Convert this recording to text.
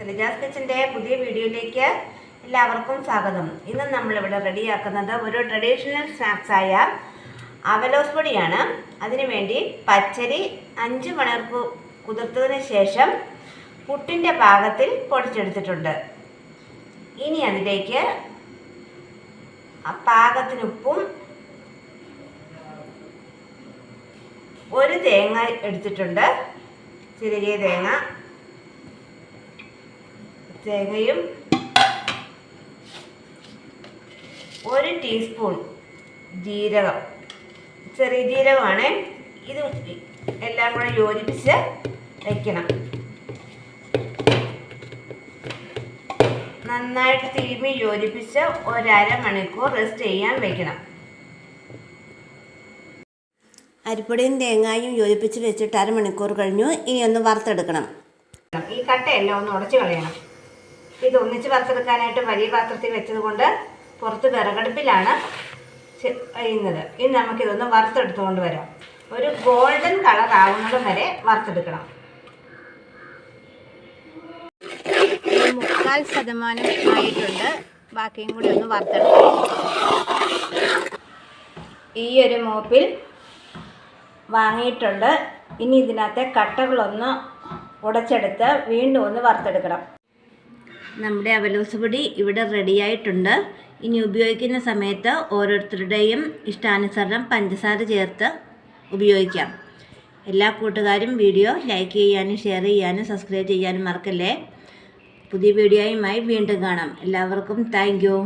തെലിജാസ് കിച്ചന്റെ പുതിയ വീഡിയോയിലേക്ക് എല്ലാവർക്കും സ്വാഗതം. ഇന്ന് നമ്മളിവിടെ റെഡിയാക്കുന്നത് ഒരു ട്രഡീഷണൽ സ്നാക്സായ അവലോസ് പൊടിയാണ്. അതിനുവേണ്ടി പച്ചരി അഞ്ച് മണിക്കൂർ കുതിർത്തതിന് ശേഷം പുട്ടിന്റെ പാകത്തിൽ പൊടിച്ചെടുത്തിട്ടുണ്ട്. ഇനി അതിലേക്ക് പാകത്തിന് ഉപ്പും ഒരു തേങ്ങ എടുത്തിട്ടുണ്ട്. ചിരകിയ തേങ്ങ തേങ്ങയും ഒരു ടീസ്പൂൺ ജീരകം. ചെറിയ ജീരകമാണ്. ഇത് എല്ലാം കൂടെ യോജിപ്പിച്ച് വയ്ക്കണം നന്നായിട്ട് തിരുമി യോജിപ്പിച്ച് ഒരര മണിക്കൂർ റെസ്റ്റ് ചെയ്യാൻ വെക്കണം. അരിപ്പൊടിയും തേങ്ങായും യോജിപ്പിച്ച് വെച്ചിട്ട് അരമണിക്കൂർ കഴിഞ്ഞു. ഇനി ഒന്ന് വറുത്തെടുക്കണം. ഈ കട്ടയെല്ലാം ഒന്ന് ഉടച്ചു കളയണം. ഇത് ഒന്നിച്ച് വറുത്തെടുക്കാനായിട്ട് വലിയ പാത്രത്തിൽ വെച്ചത് കൊണ്ട് പുറത്ത് വിറകടുപ്പിലാണ് ചെയ്യുന്നത്. ഇനി നമുക്കിതൊന്ന് വറുത്തെടുത്തുകൊണ്ട് വരാം. ഒരു ഗോൾഡൻ കളർ ആവുന്നതും വരെ വറുത്തെടുക്കണം. മുക്കാൽ ശതമാനം ആയിട്ടുണ്ട്. ബാക്കിയും കൂടി ഒന്ന് വറുത്തെടുക്കണം. ഈ ഒരു മോപ്പിൽ വാങ്ങിയിട്ടുണ്ട്. ഇനി ഇതിനകത്തെ കട്ടകളൊന്ന് ഉടച്ചെടുത്ത് വീണ്ടും ഒന്ന് വറുത്തെടുക്കണം. നമ്മുടെ അവലോസ് പൊടി ഇവിടെ റെഡിയായിട്ടുണ്ട് ഇനി ഉപയോഗിക്കുന്ന സമയത്ത് ഓരോരുത്തരുടെയും ഇഷ്ടാനുസരണം പഞ്ചസാര ചേർത്ത് ഉപയോഗിക്കാം. എല്ലാ കൂട്ടുകാരും വീഡിയോ ലൈക്ക് ചെയ്യാനും ഷെയർ ചെയ്യാനും സബ്സ്ക്രൈബ് ചെയ്യാനും മറക്കല്ലേ? പുതിയ വീഡിയോയുമായി വീണ്ടും കാണാം. എല്ലാവർക്കും താങ്ക് യു